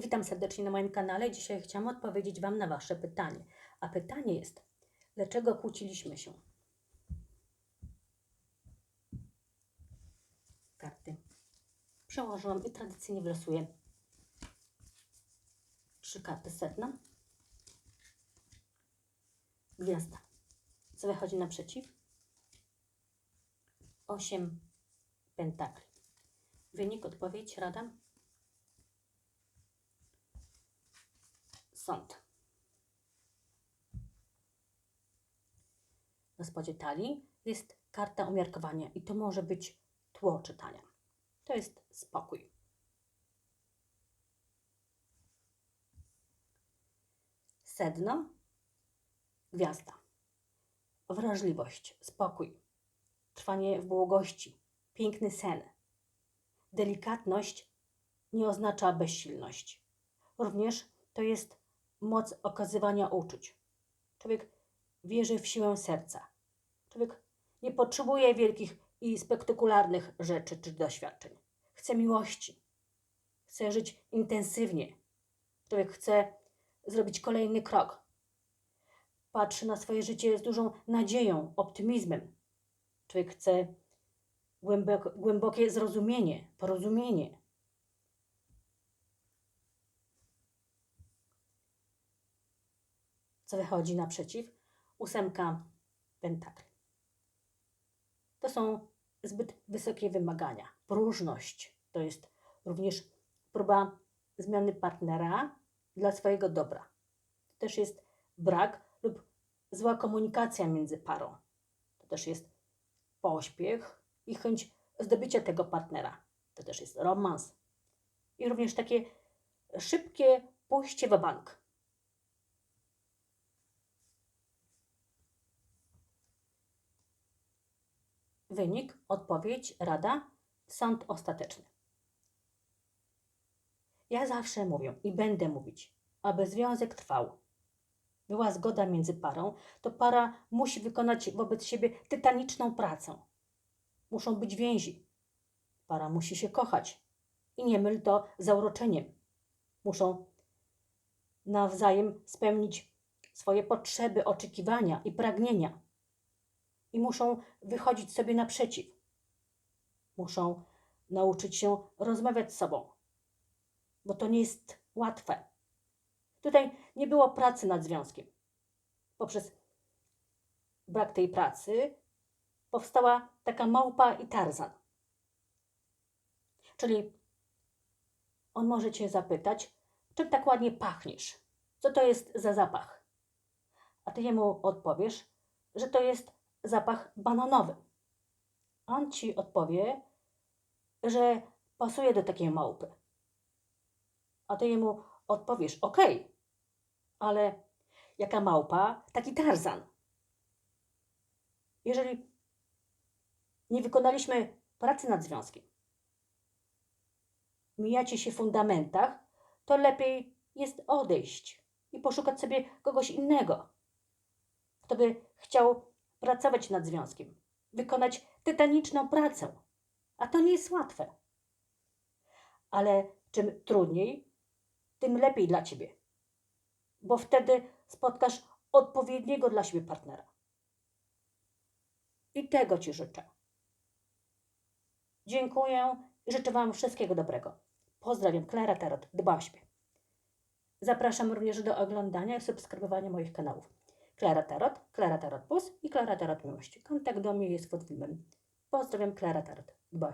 Witam serdecznie na moim kanale. Dzisiaj chciałam odpowiedzieć Wam na Wasze pytanie. A pytanie jest, dlaczego kłóciliśmy się? Karty przełożyłam i tradycyjnie wylosuję trzy karty sedna. Gwiazda. Co wychodzi naprzeciw? Osiem pentakli. Wynik, odpowiedź, rada? Sąd. Na spodzie talii jest karta umiarkowania i to może być tło czytania. To jest spokój. Sedno, gwiazda. Wrażliwość, spokój, trwanie w błogości, piękny sen. Delikatność nie oznacza bezsilność. Również to jest moc okazywania uczuć. Człowiek wierzy w siłę serca. Człowiek nie potrzebuje wielkich i spektakularnych rzeczy czy doświadczeń. Chce miłości. Chce żyć intensywnie. Człowiek chce zrobić kolejny krok. Patrzy na swoje życie z dużą nadzieją, optymizmem. Człowiek chce głębok, głębokie zrozumienie, porozumienie. Co wychodzi naprzeciw? Ósemka pentakli. To są zbyt wysokie wymagania. Próżność to jest również próba zmiany partnera dla swojego dobra. To też jest brak lub zła komunikacja między parą. To też jest pośpiech i chęć zdobycia tego partnera. To też jest romans. I również takie szybkie pójście w bank. Wynik, odpowiedź, rada, sąd ostateczny. Ja zawsze mówię i będę mówić, aby związek trwał. Była zgoda między parą, to para musi wykonać wobec siebie tytaniczną pracę. Muszą być więzi. Para musi się kochać. I nie myl to z zauroczeniem. Muszą nawzajem spełnić swoje potrzeby, oczekiwania i pragnienia muszą wychodzić sobie naprzeciw. Muszą nauczyć się rozmawiać z sobą, bo to nie jest łatwe. Tutaj nie było pracy nad związkiem. Poprzez brak tej pracy powstała taka małpa i tarzan. Czyli on może cię zapytać, czym tak ładnie pachniesz? Co to jest za zapach? A ty jemu odpowiesz, że to jest zapach bananowy. On ci odpowie, że pasuje do takiej małpy. A ty jemu odpowiesz, ok, ale jaka małpa, taki tarzan. Jeżeli nie wykonaliśmy pracy nad związkiem, mijacie się w fundamentach, to lepiej jest odejść i poszukać sobie kogoś innego, kto by chciał pracować nad związkiem, wykonać tytaniczną pracę. A to nie jest łatwe. Ale czym trudniej, tym lepiej dla ciebie, bo wtedy spotkasz odpowiedniego dla siebie partnera. I tego ci życzę. Dziękuję i życzę Wam wszystkiego dobrego. Pozdrawiam, Klara Tarot, dba o siebie. Zapraszam również do oglądania i subskrybowania moich kanałów. Klara Tarot, Klara Tarot Plus i Klara Tarot Miłości. Kontakt do mnie jest pod filmem. Pozdrawiam, Klara Tarot. Dba.